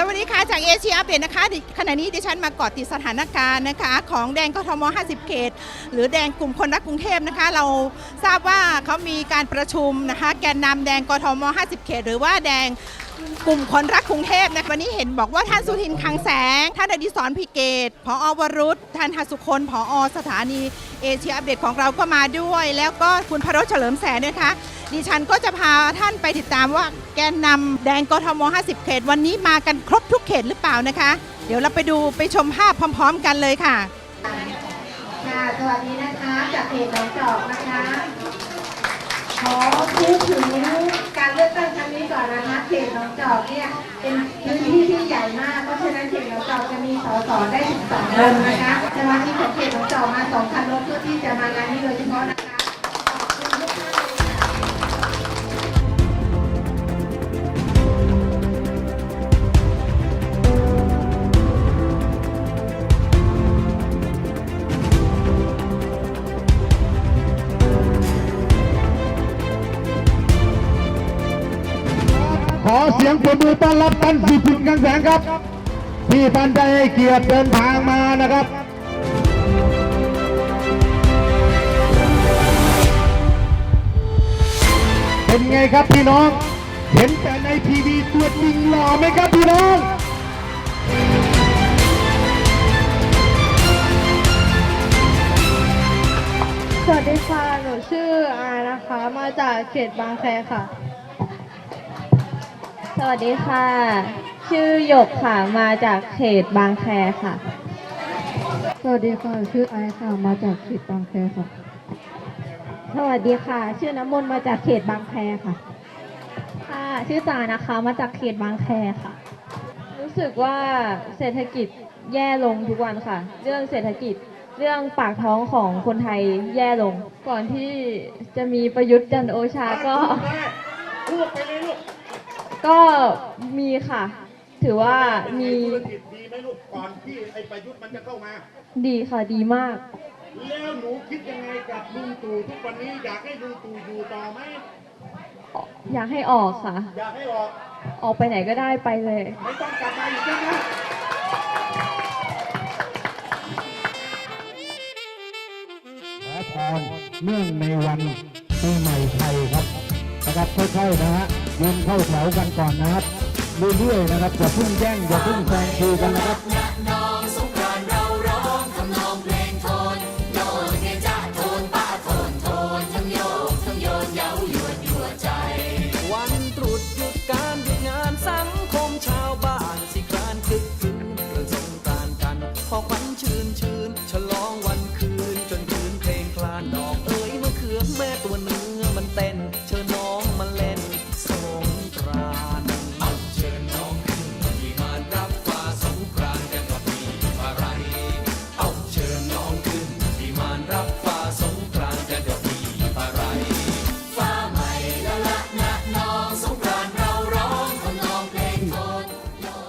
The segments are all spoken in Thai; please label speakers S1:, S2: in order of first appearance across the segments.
S1: สวัสดีค่ะ จากเอเชียอัปเดตนะคะขณะนี้ดิฉันมาเกาะติดสถานการณ์นะคะ ของแดงกทม 50 เขต หรือแดงกลุ่มคนรักกรุงเทพนะคะ เราทราบว่าเขามีการประชุมนะคะ แกนนำแดงกทม 50 เขต หรือว่าแดง กลุ่มคนรักกรุงเทพนะวันนี้เห็นบอกว่าท่านสุทินคังแสง ท่านอดิศรพิเกตพออวรุษท่านหัสุคนพออสถานีเอเชียอัปเดตของเราก็มาด้วย แล้วก็คุณพรสเฉลิมแสนด้วยคะดิฉันก็จะพาท่านไปติดตามว่าแกนนำแดงกทม 50 เขต วันนี้มากันครบทุกเขตหรือเปล่านะคะ เดี๋ยวเราไปดูไปชมภาพพร้อม ๆ กันเลยค่ะ
S2: ค่ะสวัสดีนะคะจากเพจหนองจอกนะคะขอพูดถึงการเลือ ตั้งครั้งนี้ก่อนนะเขตหนองจอกเนี่ยเป็นพื้นที่ที่ใหญ่มาก เพราะฉะนั้นเขตหนองจอกจะมีสสได้ถึงสองคนนะคะสมาชิกของเขตหนองจอกมาสองคันรถเพื่อที่จะมางานนี้โดยเฉพาะนะคะ ขอเสี
S3: ยงปรบมือต้อนรับท่านสุขุนกันแสงครับ ที่ท่านได้ให้เกียรติเดินทางมานะครับเป็นไงครับพี่น้อง เห็นแต่ในทีวีตัวจริงหล่อไหมครับพี่น้อง
S4: สวัสดีค่ะ หนูชื่ออานะคะ มาจากเขตบางแคค่ะ สวัสดีค่ะ ชื่อหยกค่ะ มาจากเขตบางแคค่ะ
S5: สวัสดีค่ะ ชื่อไอซ์ค่ะ มาจากเขตบางแคค่ะ
S4: สวัสดีค่ะ ชื่อน้ำมนต์มาจากเขตบางแคค่ะ ค่ะ ชื่อจานะคะ มาจากเขตบางแคค่ะ รู้สึกว่าเศรษฐกิจแย่ลงทุกวันค่ะ เรื่องเศรษฐกิจ เรื่องปากท้องของคนไทยแย่ลง ก่อนที่จะมีประยุทธ์จันทร์โอชาก็ก็ มีค่ะ ถือว่ามี
S3: ธุรกิจดีไหมลูกก่อนที่ไอ้ประยุทธ์มันจะเข้ามา
S4: ดีค่ะดีมาก
S3: แล้วหนูคิดยังไงกับลุงตู่ทุกวันนี้อยากให้ลุงตู่อยู่ต่อไหม
S4: อยากให้ออกค่ะ
S3: อยากให้ออก
S4: ออกไปไหนก็ได้ไปเลย
S3: ไม่ต้องกลับมาอีกแล้วนะขอพรเนื่องในวันปีใหม่ไทยครับนะครับค่อยๆนะฮะ เงินเข้าแถวกันก่อนนะครับเรื่อยๆนะครับอย่าเพิ่งแย่งอย่าเพิ่งแซงคิวกันนะครับ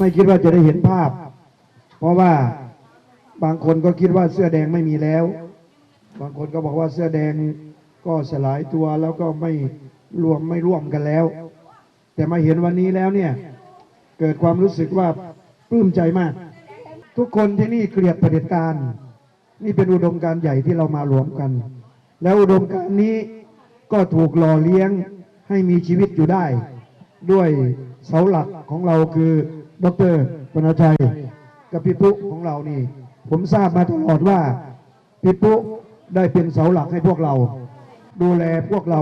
S6: ไม่
S3: คิดว่าจะได้เห็นภาพ เพราะว่าบางคนก็คิดว่าเสื้อแดงไม่มีแล้ว บางคนก็บอกว่าเสื้อแดงก็สลายตัวแล้วก็ไม่รวมไม่ร่วมกันแล้ว แต่มาเห็นวันนี้แล้วเนี่ย เกิดความรู้สึกว่าปลื้มใจมาก ทุกคนที่นี่เกลียดเด็จการนี่เป็นอุดมการใหญ่ที่เรามารวมกัน แล้วอุดมการนี้ก็ถูกหล่อเลี้ยงให้มีชีวิตอยู่ได้ ด้วยเสาหลักของเราคือ ดรปนชัยกับพี่ปุ๊ของเรานี่ ผมทราบมาตลอดว่าพี่ปุ๊ได้เป็นเสาหลักให้พวกเรา ดูแลพวกเรา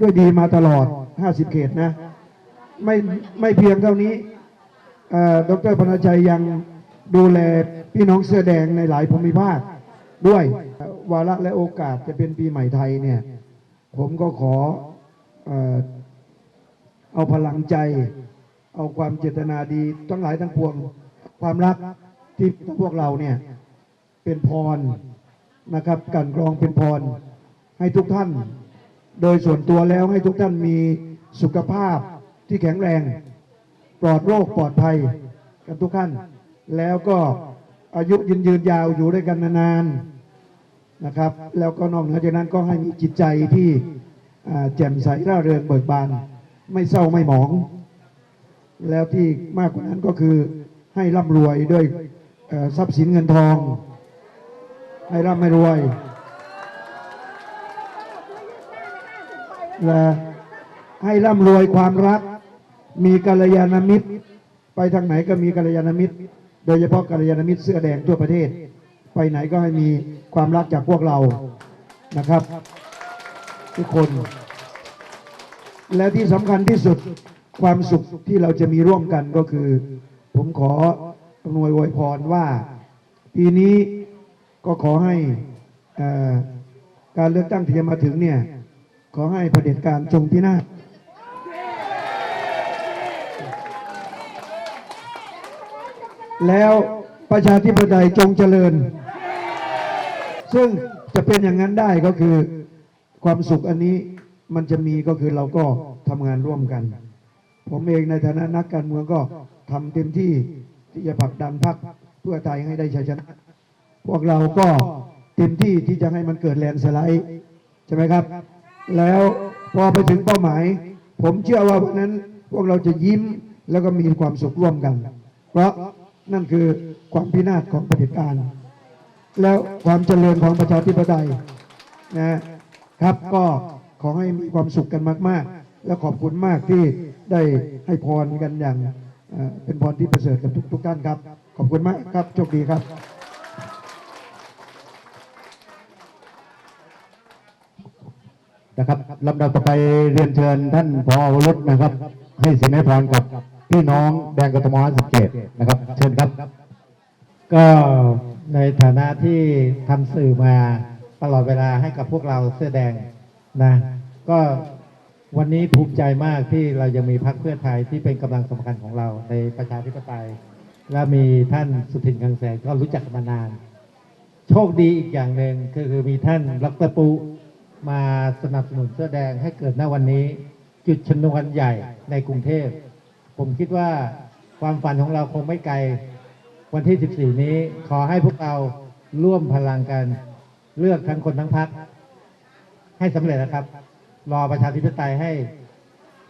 S3: ด้วยดีมาตลอด 50 เขตนะ ไม่ไม่เพียงเท่านี้อ่อดรปนชัยยังดูแลพี่น้องเสื้อแดงในหลายภูมิภาคด้วยวาระและโอกาสจะเป็นปีใหม่ไทยเนี่ย ผมก็ขอเอาพลังใจ เอาความเจตนาดีทั้งหลายทั้งปวง ความรักที่พวกเราเนี่ยเป็นพรนะครับกลันกรองเป็นพร ให้ทุกท่าน โดยส่วนตัวแล้วให้ทุกท่านมีสุขภาพที่แข็งแรง ปลอดโรคปลอดภัยกันทุกท่าน แล้วก็อายุยืนยืนยาวอยู่ด้วยกันนานๆนะครับ แล้วก็นอกเหนือจากนั้นก็ให้มีจิตใจที่แจ่มใสร่าเริงเบิกบาน ไม่เศร้าไม่หมอง แล้วที่มากกว่านั้นก็คือให้ร่ำรวยด้วยทรัพย์สินเงินทอง ให้ร่ำให้รวยและให้ร่ำรวยความรัก มีกัลยาณมิตร ไปทางไหนก็มีกัลยาณมิตร โดยเฉพาะกัลยาณมิตรเสื้อแดงทั่วประเทศ ไปไหนก็ให้มีความรักจากพวกเรานะครับ ทุกคน และที่สำคัญที่สุด ความสุขที่เราจะมีร่วมกันก็คือ ผมขออำนวยอวยพรว่า ปีนี้ก็ขอให้การเลือกตั้งที่จะมาถึงเนี่ย ขอให้เผด็จการจงพินาศแล้วประชาธิปไตยจงเจริญ ซึ่งจะเป็นอย่างนั้นได้ก็คือความสุขอันนี้มันจะมีก็คือเราก็ทำงานร่วมกัน ผมเองในฐานะนักการเมืองก็ทำเต็มที่ที่จะผลักดันพรรคเพื่อไทยให้ได้ชัยชนะ พวกเราก็เต็มที่ที่จะให้มันเกิดแลนสไลด์ใช่ไหมครับ แล้วพอไปถึงเป้าหมาย ผมเชื่อว่าวันนั้นพวกเราจะยิ้มแล้วก็มีความสุขร่วมกัน เพราะนั่นคือความพินาศของประเผด็จการ แล้วความเจริญของประชาธิปไตยนะครับก็ขอให้มีความสุขกันมาก ๆ และขอบคุณมากที่ได้ให้พรกันอย่างเอ่อเป็นพรที่ประเสริฐกับทุกๆท่านครับ ขอบคุณมากครับโชคดีครับ
S7: นะครับลำดับต่อไปเรียนเชิญท่านพอวรุษนะครับ ให้สินให้พรกับพี่น้องแดงกทมสิบเกตนะครับ เชิญครับ
S8: ก็ในฐานะที่ทำสื่อมาตลอดเวลาให้กับพวกเราเสื้อแดงนะ ก็ วันนี้ภูมิใจมากที่เรายังมีพรรคเพื่อไทยที่เป็นกำลังสำคัญของเราในประชาธิปไตย และมีท่านสุทินคังแสงก็รู้จักมานาน โชคดีอีกอย่างหนึ่งคือคือมีท่านดรปุมาสนับสนุนเสื้อแดงให้เกิดณวันนี้ จุดชนวนใหญ่ในกรุงเทพ ผมคิดว่าความฝันของเราคงไม่ไกล วันที่ 14 นี้ขอให้พวกเราร่วมพลังกัน เลือกทั้งคนทั้งพักให้สำเร็จนะครับ รอประชาธิปไตยให้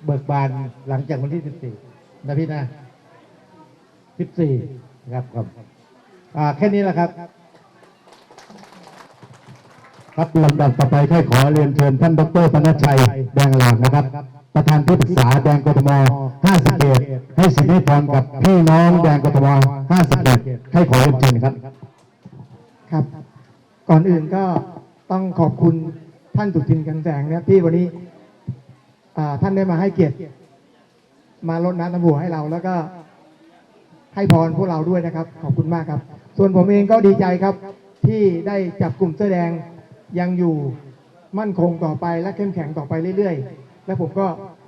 S8: เบิกบานหลังจากวันที่ 14 นะพี่นะ 14 นะครับครับอ่าแค่นี้แหละครับ
S7: ครับลำดับต่อไปค่อยขอเรียนเชิญท่านดรปนชชัย แดงหลางนะครับ ประธานที่ปรึกษาแดงกทม50เกตให้สินให้พรกับพี่น้องแดงกทม50เกตให้ขอเรียนเชิญครับ
S9: ครับ ก่อนอื่นก็ต้องขอบคุณ ท่านสุทินกันแสงเนะครับที่วันนี้ท่านได้มาให้เกียรติมาลดน้ำดำหัวให้เราแล้วก็ให้พรพวกเราด้วยนะครับ ขอบคุณมากครับ ส่วนผมเองก็ดีใจครับ ที่ได้จับกลุ่มเสื้อแดงยังอยู่มั่นคงต่อไปและเข้มแข็งต่อไปเรื่อยๆ และผมก็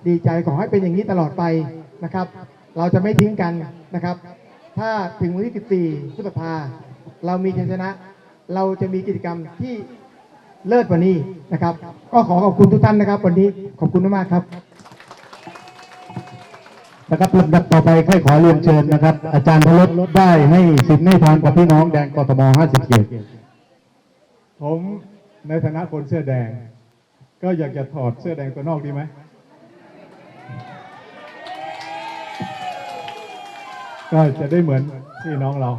S9: ดีใจขอให้เป็นอย่างนี้ตลอดไปนะครับ เราจะไม่ทิ้งกันนะครับ ถ้าถึงวันที่ 14พฤษภาเรามีชัยชนะ เราจะมีกิจกรรมที่ เลิศกว่านี้นะครับ ก็ขอขอบคุณทุกท่านนะครับ วันนี้ขอบคุณมากๆครับ
S7: นะครับลำดับต่อไปค่อยขอเรียนเชิญนะครับ อาจารย์พลดได้ให้สินให้พรกับพี่น้องแดงกทม50เกต
S10: ผมในฐานะคนเสื้อแดง ก็อยากจะถอดเสื้อแดงตัวนอกดีไหมก็จะได้เหมือนพี่น้องเรา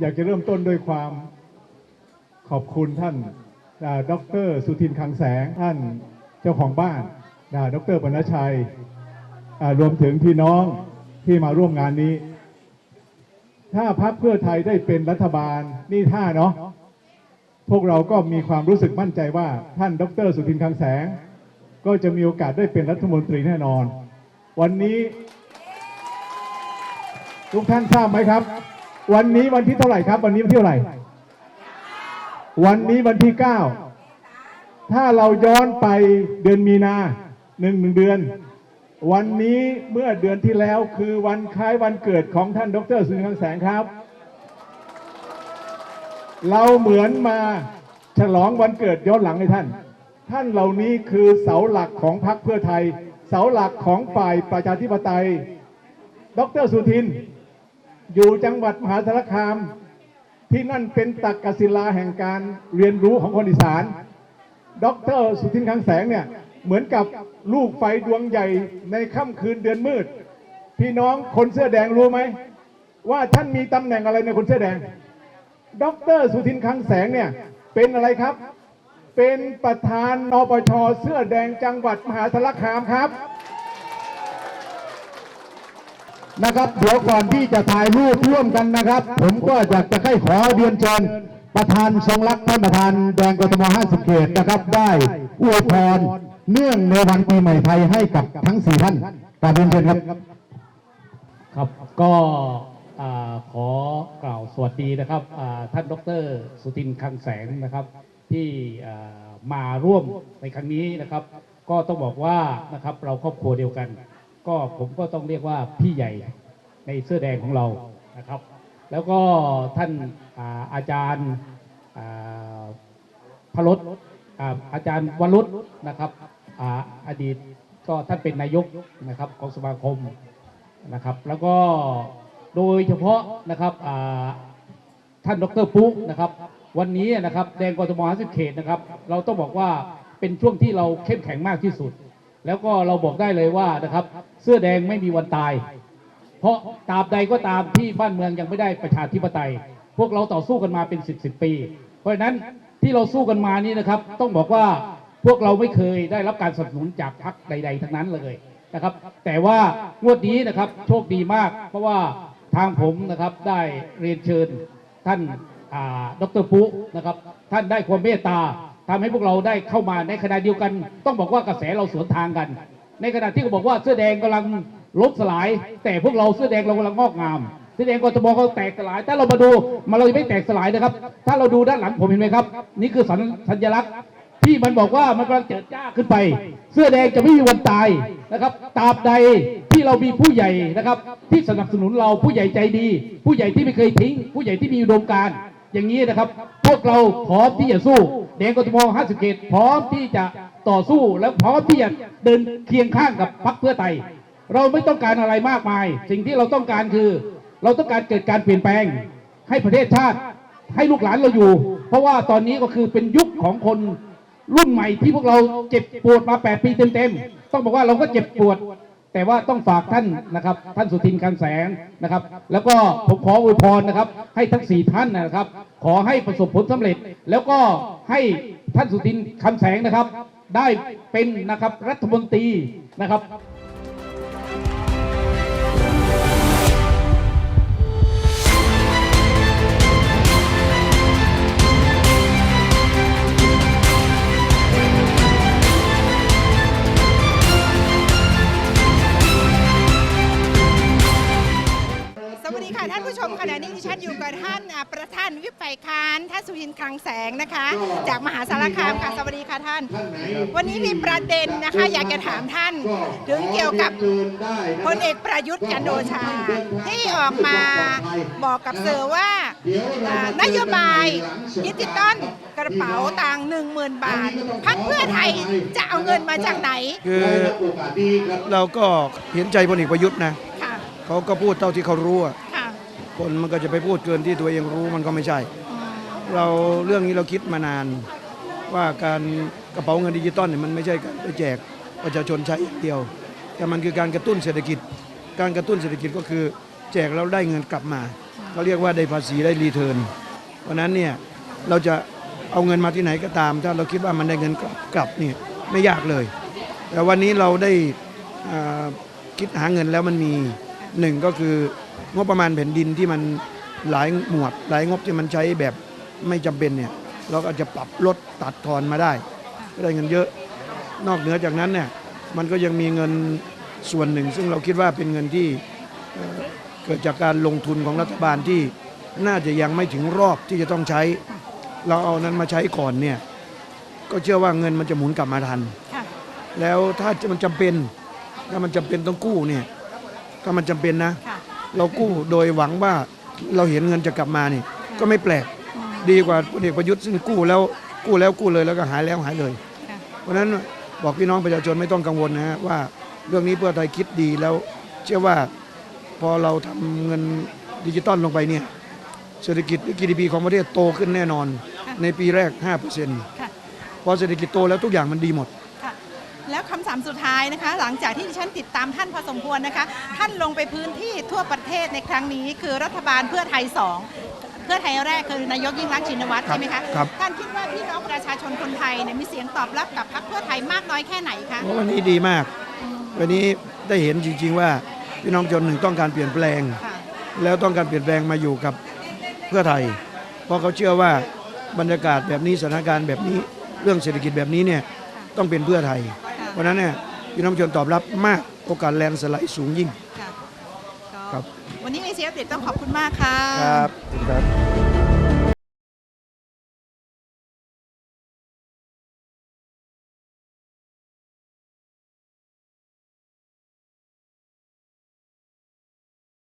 S10: อยากจะเริ่มต้นด้วยความขอบคุณท่านอ่า ดรสุทินคังแสงท่านเจ้าของบ้านอ่าดรปนชชัยรวมถึงพี่น้องที่มาร่วมงานนี้ ถ้าพักเพื่อไทยได้เป็นรัฐบาลนี่ท่าเนาะพวกเราก็มีความรู้สึกมั่นใจว่าท่านดรสุทินคังแสง ก็จะมีโอกาสได้เป็นรัฐมนตรีแน่นอน วันนี้ ทุกท่านทราบไหมครับ วันนี้วันที่เท่าไหร่ครับ วันนี้วันที่เท่าไหร่ วันนี้วันที่ 9 ถ้าเราย้อนไปเดือนมีนาหนึ่งหนึ่งเดือน วันนี้เมื่อเดือนที่แล้วคือวันคล้ายวันเกิดของท่านดรสุนคลังแสงครับ เราเหมือนมาฉลองวันเกิดย้อนหลังให้ท่าน ท่านเหล่านี้คือเสาหลักของพรรคเพื่อไทย เสาหลักของฝ่ายประชาธิปไตย ดรสุทิน อยู่จังหวัดมหาสารคาม ที่นั่นเป็นตักกศิลาแห่งการเรียนรู้ของคนอีสานดรสุทินคังแสงเนี่ยเหมือนกับลูกไฟดวงใหญ่ในค่ำคืนเดือนมืด พี่น้องคนเสื้อแดงรู้ไหม ว่าท่านมีตำแหน่งอะไรในคนเสื้อแดงดอกเตอรสุทินคังแสงเนี่ยเป็นอะไรครับ เป็นประธานนปชเสื้อแดงจังหวัดมหาสารคามครับ
S7: นะครับ เดี๋ยวก่อนที่จะถ่ายรูปร่วมกันนะครับ ผมก็อยากจะให้ขอเรียนเชิญประธานทรงรักท่านประธานแดงกทม50 เขตนะครับ ได้อวยพรเนื่องในวันปีใหม่ไทยให้กับทั้งสี่ท่านกราบเรียนเชิญครับ
S11: ครับก็อ่าขอกล่าวสวัสดีนะครับอ่าท่านดรสุทินคลังแสงนะครับที่อ่ามาร่วมในครั้งนี้นะครับ ก็ต้องบอกว่านะครับเราครอบครัวเดียวกัน ก็ผมก็ต้องเรียกว่าพี่ใหญ่ในเสื้อแดงของเรานะครับ แล้วก็ท่านอาอาจารย์พรสอ่าอาจารย์วรุษนะครับออดีตก็ท่านเป็นนายกนะครับของสมาคมนะครับ แล้วก็โดยเฉพาะนะครับท่านดรปุ๊นะครับ วันนี้นะครับแดงกทม50เขตนะครับ เราต้องบอกว่าเป็นช่วงที่เราเข้มแข็งมากที่สุด แล้วก็เราบอกได้เลยว่านะครับ เสื้อแดงไม่มีวันตาย เพราะตราบใดก็ตามที่บ้านเมืองยังไม่ได้ประชาธิปไตย พวกเราต่อสู้กันมาเป็น10บสปี เพราะฉะนั้นที่เราสู้กันมานี่นะครับ ต้องบอกว่าพวกเราไม่เคยได้รับการสนับสนุนจากพรรคใด ๆ ทั้งนั้นเลยนะครับ แต่ว่างวดนี้นะครับโชคดีมาก เพราะว่าทางผมนะครับได้เรียนเชิญท่านอ่าดรปุ๊นะครับ ท่านได้ความเมตตา ทำให้พวกเราได้เข้ามาในขณะเดียวกัน ต้องบอกว่ากระแสเราสวนทางกัน ในขณะที่เขาบอกว่าเสื้อแดงกำลังล้มสลาย แต่พวกเราเสื้อแดงเรากำลังงอกงามเสื้อแดงกทมเขาแตกสลายถ้าเรามาดูมันเราจะไม่แตกสลายนะครับ ถ้าเราดูด้านหลังผมเห็นไหมครับ นี่คือสัญสัญลักษณ์ที่มันบอกว่ามันกำลังเจิดจ้าขึ้นไป เสื้อแดงจะไม่มีวันตายนะครับตราบใดที่เรามีผู้ใหญ่นะครับ ที่สนับสนุนเราผู้ใหญ่ใจดี ผู้ใหญ่ที่ไม่เคยทิ้ง ผู้ใหญ่ที่มีอุดมการณ์อย่างนี้นะครับ พวกเราพร้อมที่จะสู้แดงกทม50เขตพร้อมที่จะต่อสู้และพร้อมที่จะเดินเคียงข้างกับพรรคเพื่อไทย เราไม่ต้องการอะไรมากมาย สิ่งที่เราต้องการคือ เราต้องการเกิดการเปลี่ยนแปลง ให้ประเทศชาติ ให้ลูกหลานเราอยู่ เพราะว่าตอนนี้ก็คือเป็นยุคของคนรุ่นใหม่ที่พวกเราเจ็บปวดมา 8 ปีเต็มๆ ต้องบอกว่าเราก็เจ็บปวด แต่ว่าต้องฝากท่านนะครับท่านสุทินคังแสงนะครับ แล้วก็ผมขออวยพรนะครับ ให้ทั้งสี่ท่านนะครับ ขอให้ประสบผลสำเร็จ แล้วก็ให้ท่านสุทินคำแสงนะครับ ได้เป็นนะครับรัฐมนตรีนะครับ
S1: ประเด็นนะคะ อยากจะถามท่าน ถึงเกี่ยวกับพลเอกประยุทธ์จันทร์โอชา ที่ออกมาบอกกับสื่อว่าอ่านโยบายดิจิตอลกระเป๋าตังค์หนึ่งหมื่นบาทพรรคเพื่อไทยจะเอาเงินมาจากไหน
S3: คือเราก็เห็นใจพลเอกประยุทธ์นะ
S1: ค่ะ
S3: เขาก็พูดเท่าที่เขารู้อะ
S1: ค่ะ
S3: คนมันก็จะไปพูดเกินที่ตัวเองรู้มันก็ไม่ใช่ เราเรื่องนี้เราคิดมานานว่าการ กระเป๋าเงินดิจิตอลเนี่ยมันไม่ใช่การไปแจกประชาชนใช้อย่างเดียว แต่มันคือการกระตุ้นเศรษฐกิจ การกระตุ้นเศรษฐกิจก็คือแจกแล้วได้เงินกลับมาเขาเรียกว่าได้ภาษีได้รีเทิร์นเพราะนั้นเนี่ยเราจะเอาเงินมาที่ไหนก็ตาม ถ้าเราคิดว่ามันได้เงินกลับกลับเนี่ยไม่ยากเลย แต่วันนี้เราได้คิดหาเงินแล้วมันมีหนึ่งก็คืองบประมาณแผ่นดินที่มันหลายหมวด หลายงบที่มันใช้แบบไม่จำเป็นเนี่ยเราก็อาจจะปรับลดตัดทอนมาได้ ได้เงินเยอะ นอกเหนือจากนั้นเนี่ยมันก็ยังมีเงินส่วนหนึ่ง ซึ่งเราคิดว่าเป็นเงินที่เอ่อเกิดจากการลงทุนของรัฐบาลที่น่าจะยังไม่ถึงรอบที่จะต้องใช้ เราเอานั้นมาใช้ก่อนเนี่ยก็เชื่อว่าเงินมันจะหมุนกลับมาทัน
S1: ค่ะ
S3: แล้วถ้ามันจำเป็นถ้ามันจำเป็นต้องกู้เนี่ยถ้ามันจำเป็นนะ
S1: ค่ะ
S3: เรากู้โดยหวังว่าเราเห็นเงินจะกลับมานี่ก็ไม่แปลก ดีกว่าพลเอกประยุทธ์ซึ่งกู้แล้วกู้แล้วกู้เลยแล้วก็หายแล้วหายเลย
S1: ค่ะ
S3: เพราะฉะนั้นบอกพี่น้องประชาชนไม่ต้องกังวลนะฮะว่าเรื่องนี้เพื่อไทยคิดดีแล้วเชื่อว่าพอเราทำเงินดิจิตอลลงไปเนี่ยเศรษฐกิจ GDP ของประเทศโตขึ้นแน่นอน ในปีแรก 5%พอเศรษฐกิจโตแล้วทุกอย่างมันดีหมด
S1: แล้วคำถามสุดท้ายนะคะ หลังจากที่ดิฉันติดตามท่านพอสมควรนะคะ ท่านลงไปพื้นที่ทั่วประเทศในครั้งนี้ คือรัฐบาลเพื่อไทยสอง เพื่อไทยแรกคือนายกยิ่งรักษณ์ชินวัตร
S3: ครับ
S1: ใช่ไหมคะ
S3: ครับ
S1: ท่านคิดว่าพี่น้องประชาชนคนไทยเนี่ยมีเสียงตอบรับกับพรรคเพื่อไทยมากน้อยแค่ไหนคะ
S3: วันนี้ดีมาก วันนี้ได้เห็นจริง ๆ ว่าพี่น้องประชาชนหนึ่งต้องการเปลี่ยนแปลง
S1: ค่ะ
S3: แล้วต้องการเปลี่ยนแปลงมาอยู่กับเพื่อไทย เพราะเขาเชื่อว่าบรรยากาศแบบนี้สถานการณ์แบบนี้เรื่องเศรษฐกิจแบบนี้เนี่ยต้องเป็นเพื่อไทย เพราะฉะนั้นเนี่ยพี่น้องประชาชนตอบรับมากโอกาสแลนด์สไลด์สูงยิ่ง
S1: ค่ะก็
S3: ครับ
S1: วันนี้เอเชียอัปเดตต้องขอบคุณมากค่ะ
S3: ครับ ครับ